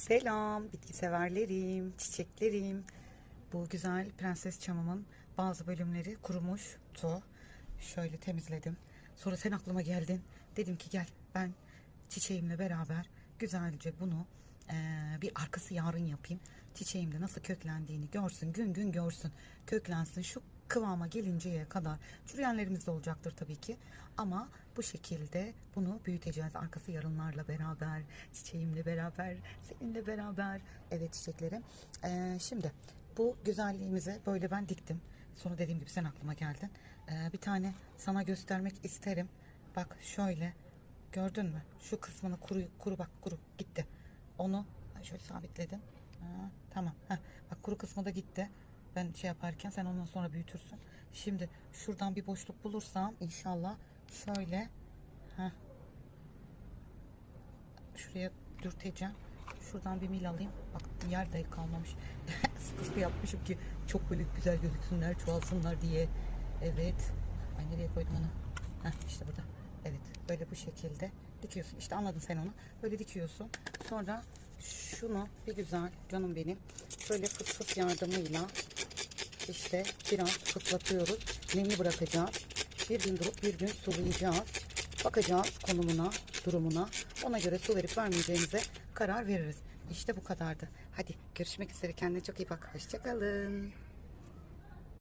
Selam bitki severlerim, çiçeklerim. Bu güzel prenses çamımın bazı bölümleri kurumuştu. Şöyle temizledim. Sonra sen aklıma geldin. Dedim ki gel ben çiçeğimle beraber güzelce bunu eee, bir arkası yarın yapayım. Çiçeğimde nasıl köklendiğini görsün, gün gün görsün. Köklensin şu kıvama gelinceye kadar çürüyenlerimiz de olacaktır tabii ki. Ama bu şekilde bunu büyüteceğiz arkası yarınlarla beraber, çiçeğimle beraber, seninle beraber. Evet çiçeklerim. Ee, şimdi bu güzelliğimizi böyle ben diktim. Sonra dediğim gibi sen aklıma geldin. Ee, bir tane sana göstermek isterim. Bak şöyle gördün mü? Şu kısmını kuru, kuru bak kuru gitti. Onu şöyle sabitledim. Ha, tamam. Heh, bak kuru kısmı da gitti. Ben şey yaparken sen ondan sonra büyütürsün. Şimdi şuradan bir boşluk bulursam inşallah şöyle heh, şuraya dürteceğim. Şuradan bir mil alayım. Bak yer de kalmamış. sıkı sıkı yapmışım ki çok böyle güzel gözüksünler, çoğalsınlar diye. Evet. Ay nereye koydum onu? Heh, işte burada. Evet. Böyle bu şekilde dikiyorsun. İşte anladın sen onu. Böyle dikiyorsun. Sonra şunu bir güzel canım benim. Şöyle fıt fıt yardımıyla işte biraz fıslatıyoruz. Nemli bırakacağız. Bir gün durup bir gün sulayacağız. Bakacağız konumuna, durumuna. Ona göre su verip vermeyeceğimize karar veririz. İşte bu kadardı. Hadi görüşmek üzere. Kendine çok iyi bak. Hoşçakalın.